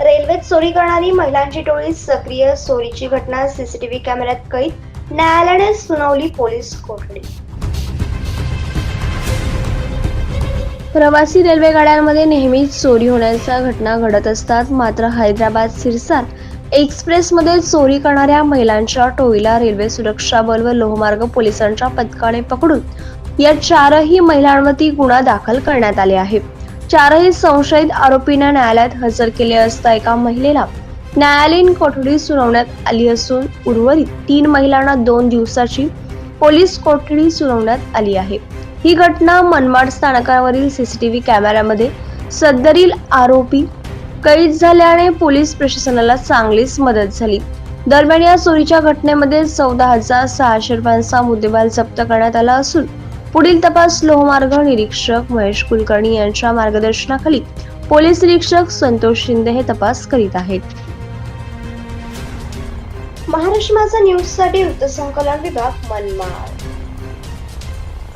रेल्वेत चोरी करणारी महिलांची टोळी सक्रिय चोरीची घटना सीसीटीव्ही कॅमेऱ्यात कैद न्यायालयाने सुनावली पोलीस कोठडी. प्रवासी रेल्वे गाड्यांमध्ये नेहमीच चोरी होण्याच्या घटना घडत असतात मात्र हैदराबाद सिरसार एक्सप्रेसमध्ये चोरी करणाऱ्या महिलांच्या टोळीला रेल्वे सुरक्षा बल व लोहमार्ग पोलिसांच्या पथकाने पकडून या चारही महिलांवरती गुन्हा दाखल करण्यात आले आहे. चारही संशयित आरोपींना न्यायालयात हजर केले असता एका महिलेला न्यायालयीन कोठडी सुनावण्यात आली असून उर्वरित तीन महिलांना दोन दिवसाची पोलीस कोठडी सुनावण्यात आली आहे. ही घटना मनमाड स्थानकावरील सीसीटीव्ही कॅमेऱ्यामध्ये सदरील आरोपी कैद झाल्याने पोलीस प्रशासनाला चांगलीच मदत झाली. दरम्यान या चोरीच्या घटनेमध्ये चौदा हजार सहाशे रुपयांचा मुद्देमाल जप्त करण्यात आला असून पुढील तपास लोहमार्ग निरीक्षक महेश कुलकर्णी यांच्या मार्गदर्शनाखाली पोलीस निरीक्षक संतोष शिंदे हे तपास करीत आहेत. महाराष्ट्र माझा न्यूजसाठी वृत्तसंकलन विभाग मनमाड.